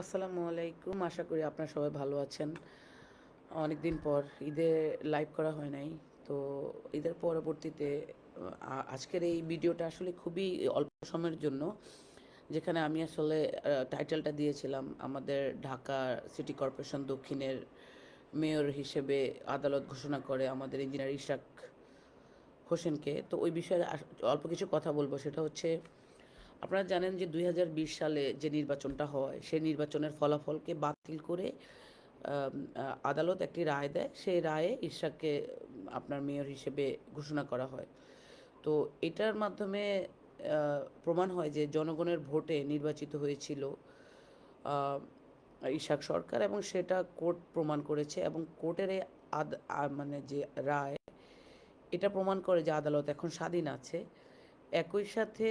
আসসালামু আলাইকুম। আশা করি আপনারা সবাই ভালো আছেন। অনেক দিন পর ঈদে লাইভ করা হয় নাই। তো ঈদের পরবর্তীতে আজকের এই ভিডিওটা আসলে খুবই অল্প সময়ের জন্য, যেখানে আমি আসলে টাইটেলটা দিয়েছিলাম আমাদের ঢাকা সিটি কর্পোরেশন দক্ষিণের মেয়র হিসেবে আদালত ঘোষণা করে আমাদের ইঞ্জিনিয়ার ইশাক হোসেনকে। তো ওই বিষয়ে অল্প কিছু কথা বলব। সেটা হচ্ছে আপনারা জানেন যে দুই হাজার বিশ সালে যে নির্বাচনটা হয়, সেই নির্বাচনের ফলাফলকে বাতিল করে আদালত একটি রায় দেয়। সেই রায়ে ইশরাককে, আপনার মেয়র হিসেবে ঘোষণা করা হয়। তো এটার মাধ্যমে প্রমাণ হয় যে জনগণের ভোটে নির্বাচিত হয়েছিল ইশাক সরকার এবং সেটা কোর্ট প্রমাণ করেছে এবং কোর্টের এই আদ মানে যে রায়, এটা প্রমাণ করে যে আদালত এখন স্বাধীন আছে। একই সাথে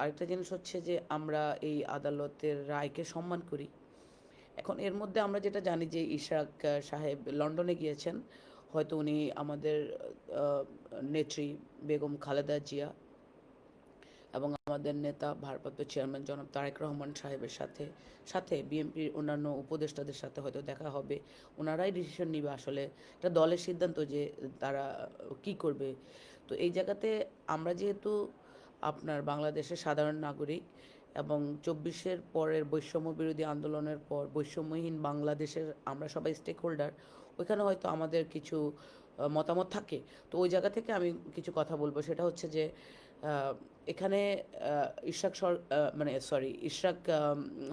আরেকটা জিনিস হচ্ছে যে আমরা এই আদালতের রায়কে সম্মান করি। এখন এর মধ্যে আমরা যেটা জানি যে ইশাক সাহেব লন্ডনে গিয়েছেন। হয়তো উনি আমাদের নেত্রী বেগম খালেদা জিয়া এবং আমাদের নেতা, ভারপ্রাপ্ত চেয়ারম্যান জনাব তারেক রহমান সাহেবের সাথে সাথে বিএনপির অন্যান্য উপদেষ্টাদের সাথে হয়তো দেখা হবে। ওনারাই ডিসিশন নিবে আসলে, এটা দলের সিদ্ধান্ত যে তারা কি করবে। তো এই জায়গাতে আমরা যেহেতু আপনার বাংলাদেশের সাধারণ নাগরিক এবং চব্বিশের পরের বৈষম্য বিরোধী আন্দোলনের পর বৈষম্যহীন বাংলাদেশের আমরা সবাই স্টেক হোল্ডার ওইখানে হয়তো আমাদের কিছু মতামত থাকে। তো ওই জায়গা থেকে আমি কিছু কথা বলব। সেটা হচ্ছে যে এখানে ইশরাক সর মানে সরি ইশরাক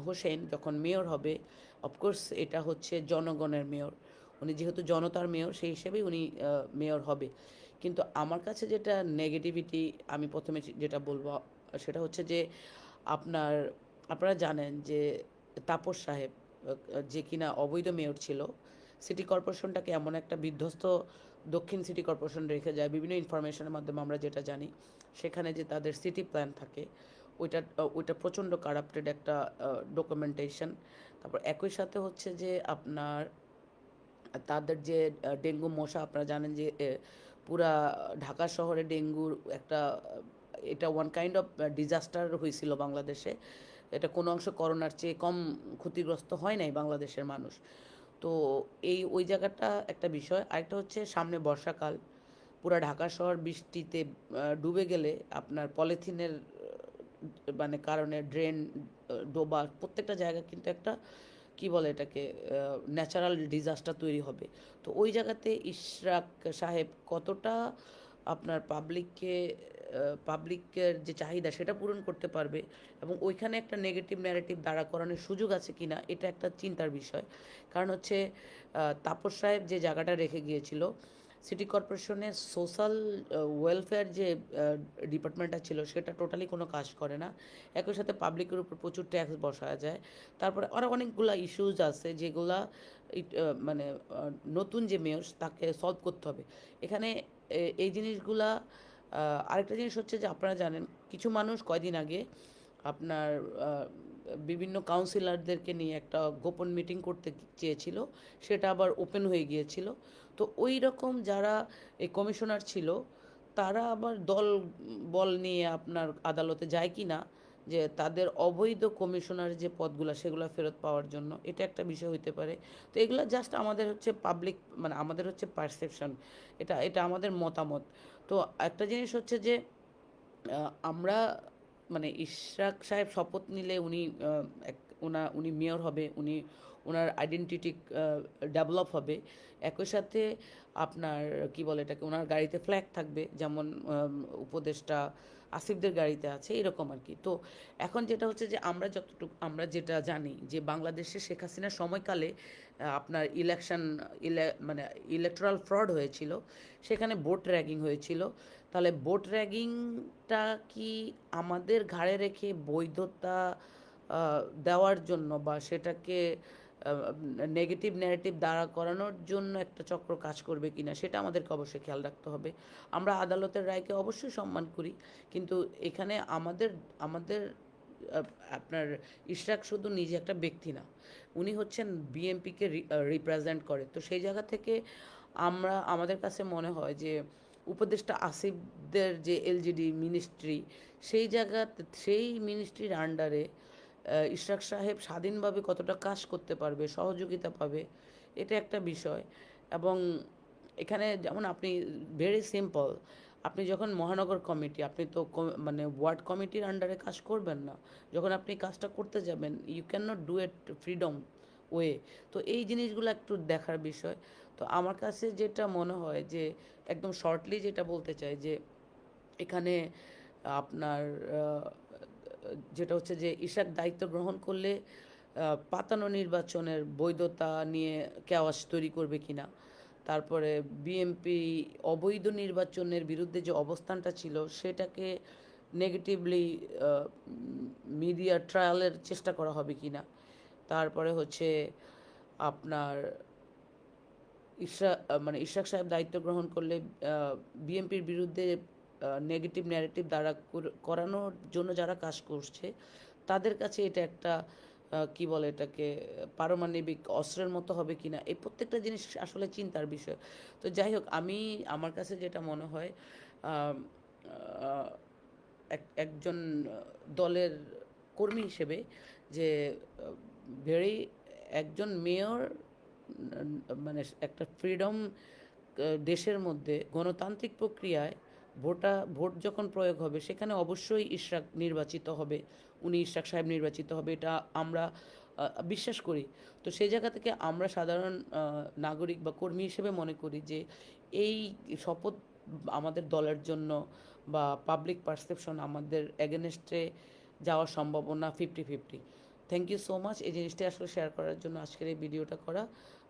হোসেন যখন মেয়র হবে অফকোর্স এটা হচ্ছে জনগণের মেয়র। উনি যেহেতু জনতার মেয়র, সেই হিসেবেই উনি মেয়র হবে। কিন্তু আমার কাছে যেটা নেগেটিভিটি আমি প্রথমে যেটা বলব, সেটা হচ্ছে যে, আপনার, আপনারা জানেন যে, তাপস সাহেব, যে কিনা অবৈধ মেয়র ছিল, সিটি কর্পোরেশনটাকে এমন একটা বিধ্বস্ত দক্ষিণ সিটি কর্পোরেশন রেখে যায়, বিভিন্ন ইনফরমেশনের মাধ্যমে আমরা যেটা জানি, সেখানে যে তাদের সিটি প্ল্যান থাকে, ওইটা ওইটা প্রচণ্ড কারাপ্টেড একটা ডকুমেন্টেশন তারপর একই সাথে হচ্ছে যে, আপনার, তাদের যে ডেঙ্গু মশা, আপনারা জানেন যে পুরা ঢাকা শহরে ডেঙ্গুর একটা, এটা ওয়ান কাইন্ড অফ ডিজাস্টার হয়েছিল বাংলাদেশে। এটা কোনো অংশ করোনার চেয়ে কম ক্ষতিগ্রস্ত হয় নাই বাংলাদেশের মানুষ। তো এই, ওই জায়গাটা একটা বিষয়। আরেকটা হচ্ছে সামনে বর্ষাকাল। পুরা ঢাকা শহর বৃষ্টিতে ডুবে গেলে আপনার পলিথিনের মানে কারণে ড্রেন ডোবা, প্রত্যেকটা জায়গা কিন্তু একটা কি বলে এটাকে ন্যাচারাল ডিজাস্টার তৈরি হবে। তো ওই জায়গাতে ইশরাক সাহেব কতটা আপনার পাবলিককে পাবলিকের যে চাহিদা সেটা পূরণ করতে পারবে এবং ওইখানে একটা নেগেটিভ ন্যারেটিভ দাঁড়া করানোর সুযোগ আছে কি না এটা একটা চিন্তার বিষয়। কারণ হচ্ছে তাপস সাহেব যে জায়গাটা রেখে গিয়েছিল সিটি কর্পোরেশনের সোশ্যাল ওয়েলফেয়ার যে ডিপার্টমেন্টটা ছিল, সেটা টোটালি কোনো কাজ করে না। একই সাথে পাবলিকের উপর প্রচুর ট্যাক্স বসা যায়। তারপরে আরও অনেকগুলা ইস্যুজ আছে, যেগুলা মানে নতুন যে মেয়র, তাকে সলভ করতে হবে। এখানে এই জিনিসগুলা আরেকটা জিনিস হচ্ছে যে, আপনারা জানেন, কিছু মানুষ কয়দিন আগে আপনার বিভিন্ন কাউন্সিলরদেরকে নিয়ে একটা গোপন মিটিং করতে চেয়েছিল, সেটা আবার ওপেন হয়ে গিয়েছিল। তো ওই রকম যারা এই কমিশনার ছিল, তারা আবার দল, বল নিয়ে আপনার আদালতে যায় কি না, যে তাদের অবৈধ কমিশনার যে পদগুলো, সেগুলো ফেরত পাওয়ার জন্য, এটা একটা বিষয় হইতে পারে। তো এগুলো জাস্ট আমাদের হচ্ছে পাবলিক মানে আমাদের হচ্ছে পারসেপশন এটা এটা আমাদের মতামত। তো একটা জিনিস হচ্ছে যে আমরা মানে ইশরাক সাহেব শপথ নিলে উনি এক ওনা উনি মেয়র হবে, উনি ওনার আইডেন্টিটি ডেভেলপ হবে। একই সাথে আপনার, কি বলে এটাকে ওনার গাড়িতে ফ্ল্যাগ থাকবে, যেমন উপদেষ্টা আসিফদের গাড়িতে আছে, এরকম আর কি। তো এখন যেটা হচ্ছে যে আমরা যতটুকু, আমরা যেটা জানি যে বাংলাদেশে শেখ হাসিনার সময়কালে আপনার ইলেকশন ইলে মানে ইলেকট্রাল ফ্রড হয়েছিল, সেখানে ভোট র্যাগিং হয়েছিল তাহলে ভোট র্যাগিংটা কি আমাদের ঘাড়ে রেখে বৈধতা দেওয়ার জন্য বা সেটাকে নেগেটিভ ন্যারেটিভ দাঁড়া করানোর জন্য একটা চক্র কাজ করবে কিনা সেটা আমাদেরকে অবশ্যই খেয়াল রাখতে হবে। আমরা আদালতের রায়কে অবশ্যই সম্মান করি, কিন্তু এখানে আমাদের আমাদের আপনার ইশরাক শুধু নিজে একটা ব্যক্তি না, উনি হচ্ছেন বিএমপিকে রিপ্রেজেন্ট করে। তো সেই জায়গা থেকে আমরা, আমাদের কাছে মনে হয় যে উপদেষ্টা আসিফদের যে এলজিডি মিনিস্ট্রি, সেই জায়গাতে, সেই মিনিস্ট্রির আন্ডারে ইশরাক সাহেব স্বাধীনভাবে কতটা কাজ করতে পারবে, সহযোগিতা পাবে, এটা একটা বিষয়। এবং এখানে যেমন আপনি ভেরি সিম্পল আপনি যখন মহানগর কমিটি, আপনি তো মানে ওয়ার্ড কমিটির আন্ডারে কাজ করবেন না। যখন আপনি কাজটা করতে যাবেন you can not do at freedom way তো এই জিনিসগুলো একটু দেখার বিষয়। তো আমার কাছে যেটা মনে হয় যে, একদম শর্টলি যেটা বলতে চাই যে, এখানে আপনার যেটা হচ্ছে যে, ইশাক দায়িত্ব গ্রহণ করলে পাতানো নির্বাচনের বৈধতা নিয়ে কেওয়াস তৈরি করবে কিনা। তারপরে বিএমপি অবৈধ নির্বাচনের বিরুদ্ধে যে অবস্থানটা ছিল, সেটাকে নেগেটিভলি মিডিয়া ট্রায়ালের চেষ্টা করা হবে কিনা। তারপরে হচ্ছে আপনার ইশরা মানে ইশরাক সাহেব দায়িত্ব গ্রহণ করলে বিএনপির বিরুদ্ধে নেগেটিভ ন্যারেটিভ দ্বারা করানোর জন্য যারা কাজ করছে, তাদের কাছে এটা একটা কি বলে এটাকে, পারমাণবিক অস্ত্রের মতো হবে কিনা, এই প্রত্যেকটা জিনিস আসলে চিন্তার বিষয়। তো যাই হোক, আমি, আমার কাছে যেটা মনে হয় এক- একজন দলের কর্মী হিসেবে যে ভেরি একজন মেয়র মানে একটা ফ্রিডম দেশের মধ্যে গণতান্ত্রিক প্রক্রিয়ায় ভোটা, ভোট যখন প্রয়োগ হবে, সেখানে অবশ্যই ইশরাক নির্বাচিত হবে, উনি ইশরাক সাহেব নির্বাচিত হবে, এটা আমরা বিশ্বাস করি। তো সেই জায়গা থেকে আমরা সাধারণ নাগরিক বা কর্মী হিসেবে মনে করি যে এই শপথ আমাদের দলের জন্য বা পাবলিক পারসেপশন আমাদের এগেনস্টে যাওয়ার সম্ভাবনা fifty fifty thank you so much এই জিনিসটা আসলে শেয়ার করার জন্য আজকের এই ভিডিওটা করা।